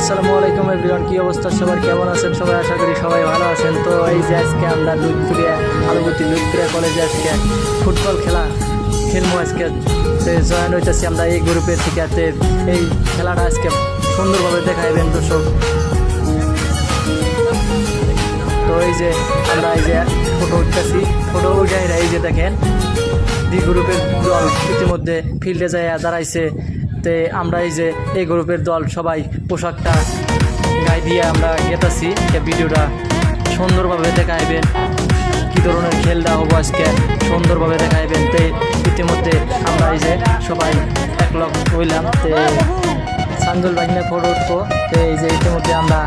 Everyone, কি অবস্থা? সবার কেমন আছেন? সবাই আশা করি সবাই ভালো আছেন। তো এই যে আজকে আমরা লুৎপুরিয়া আলুগুতি লুৎপুরিয়া কলেজে আজকে ফুটবল খেলা খেলব আজকে। জয়েন হইতেছি আমরা এই গ্রুপের থেকে। এই খেলাটা আজকে সুন্দরভাবে দেখাইবেন দর্শক। তো এই যে আমরা এই যে ফটো উঠতেছি। ফটো উঠাই এই যে দেখেন ডি গ্রুপের দল ইতিমধ্যে ফিল্ডে যায় দাঁড়াইছে। তে আমরা এই যে এই গ্রুপের দল সবাই পোশাকটা গায়ে দিয়ে আমরা গেতাছি ভিডিওটা সুন্দরভাবে দেখাইবেন। কী ধরনের খেলটা হব আজকে সুন্দরভাবে দেখাইবেন। তো ইতিমধ্যে আমরা এই যে সবাই এক একলগ হইলাম। তে সান্দুল বাহিনী ফটো উঠবো। তো এই যে ইতিমধ্যে আমরা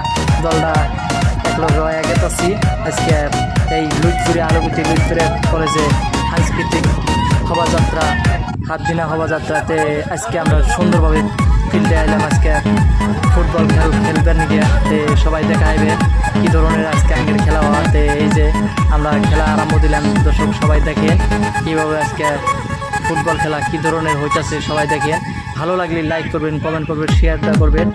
দলটা একলগ হয়ে গেতাছি আজকে এই লুটপুরে আলোগুতি লুটপুরে কলেজে সাংস্কৃতিক শোভাযাত্রা হাত হওয়া যাত্রাতে আজকে আমরা সুন্দরভাবে ফিল্ডে আইলাম। আজকে ফুটবল খেল খেলবেন গিয়ে সবাই দেখা আইবে কী ধরনের আজকে আগের খেলা হওয়াতে এই যে আমরা খেলা আরম্ভ দিলাম। দর্শক সবাই দেখে কীভাবে আজকে ফুটবল খেলা কী ধরনের হইতেছে সবাই দেখে ভালো লাগলে লাইক করবেন কমেন্ট করবেন শেয়ারটা করবেন।